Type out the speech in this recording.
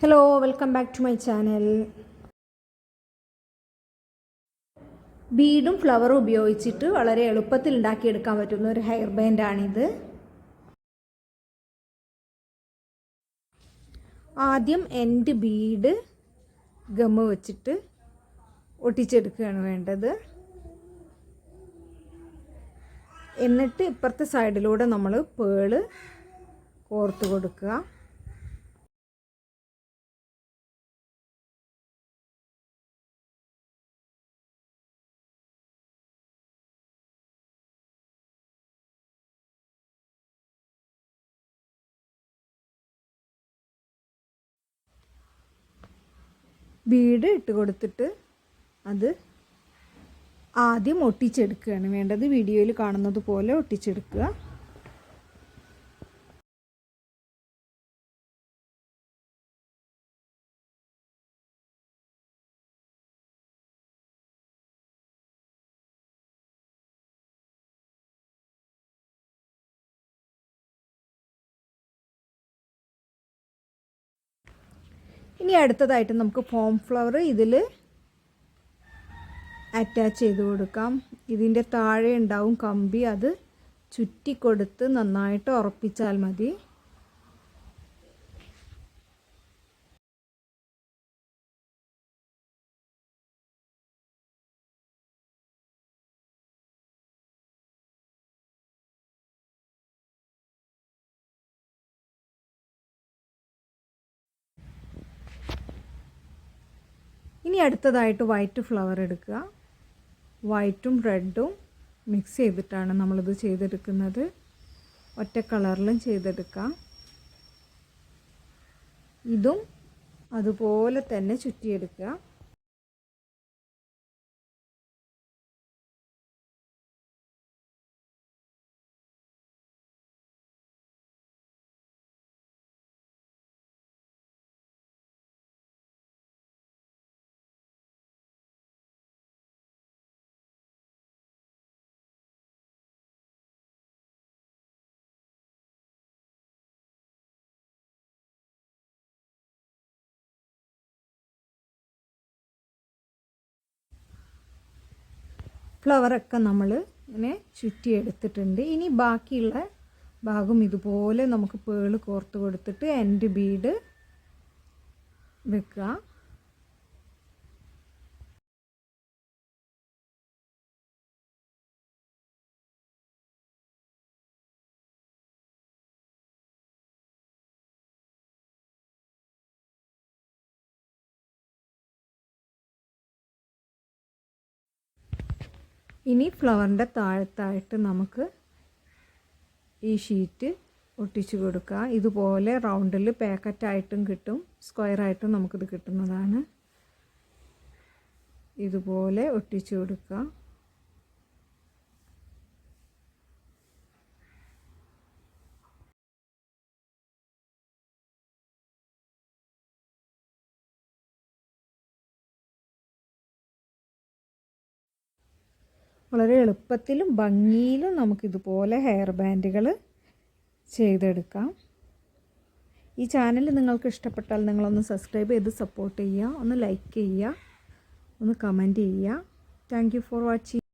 Hello welcome back to my channel ബീഡും ഫ്ലവറും ഉപയോഗിച്ചിട്ട് വളരെ എളുപ്പത്തിൽ ഉണ്ടാക്കിയെടുക്കാൻ പറ്റുന്ന ഒരു ഹെയർ ബാൻഡാണിത് ആദ്യം എൻഡ് ബീഡ് ഗമ്മ് വെച്ചിട്ട് ഒട്ടിച്ചെടുക്കുകയാണ് വേണ്ടത്. എന്നിട്ട് ഇപ്പുറത്തെ സൈഡിലൂടെ നമ്മൾ പേൾ കോർത്ത് കൊടുക്കുക. ബീഡ് ഇട്ട് കൊടുത്തിട്ട് അത് ആദ്യം ഒട്ടിച്ചെടുക്കുകയാണ്. വേണ്ടത് വീഡിയോയിൽ കാണുന്നത് പോലെ ഒട്ടിച്ചെടുക്കുക. ഇനി അടുത്തതായിട്ട് നമുക്ക് ഫോം ഫ്ലവർ ഇതിൽ അറ്റാച്ച് ചെയ്ത് കൊടുക്കാം. ഇതിന്റെ താഴെ ഉണ്ടാവും കമ്പി. അത് ചുറ്റി കൊടുത്ത് നന്നായിട്ട് ഉറപ്പിച്ചാൽ മതി. ഇനി അടുത്തതായിട്ട് വൈറ്റ് ഫ്ലവർ എടുക്കുക. വൈറ്റും റെഡും മിക്സ് ചെയ്തിട്ടാണ് നമ്മളിത് ചെയ്തെടുക്കുന്നത്. ഒറ്റ കളറിലും ചെയ്തെടുക്കാം ഇതും അതുപോലെ തന്നെ ചുറ്റിയെടുക്കുക. ഫ്ലവറൊക്കെ നമ്മൾ ഇങ്ങനെ ചുറ്റിയെടുത്തിട്ടുണ്ട്. ഇനി ബാക്കിയുള്ള ഭാഗം ഇതുപോലെ നമുക്ക് പേൾ കോർത്ത് കൊടുത്തിട്ട് എൻഡ് ബീഡ് വെക്കുക. ഇനി ഫ്ലവറിന്റെ താഴത്തായിട്ട് നമുക്ക് ഈ ഷീറ്റ് ഒട്ടിച്ചു കൊടുക്കുക ഇതുപോലെ റൗണ്ടിൽ പാക്കറ്റായിട്ടും കിട്ടും സ്ക്വയറായിട്ടും നമുക്കിത് കിട്ടുന്നതാണ്. ഇതുപോലെ ഒട്ടിച്ചു കൊടുക്കുക വളരെ എളുപ്പത്തിലും ഭംഗിയിലും നമുക്കിതുപോലെ ഹെയർ ബാൻഡുകൾ ചെയ്തെടുക്കാം. ഈ ചാനൽ നിങ്ങൾക്ക് ഇഷ്ടപ്പെട്ടാൽ നിങ്ങളൊന്ന് സബ്സ്ക്രൈബ് ചെയ്ത് സപ്പോർട്ട് ചെയ്യുക ഒന്ന് ലൈക്ക് ചെയ്യുക ഒന്ന് കമന്റ് ചെയ്യുക. Thank for watching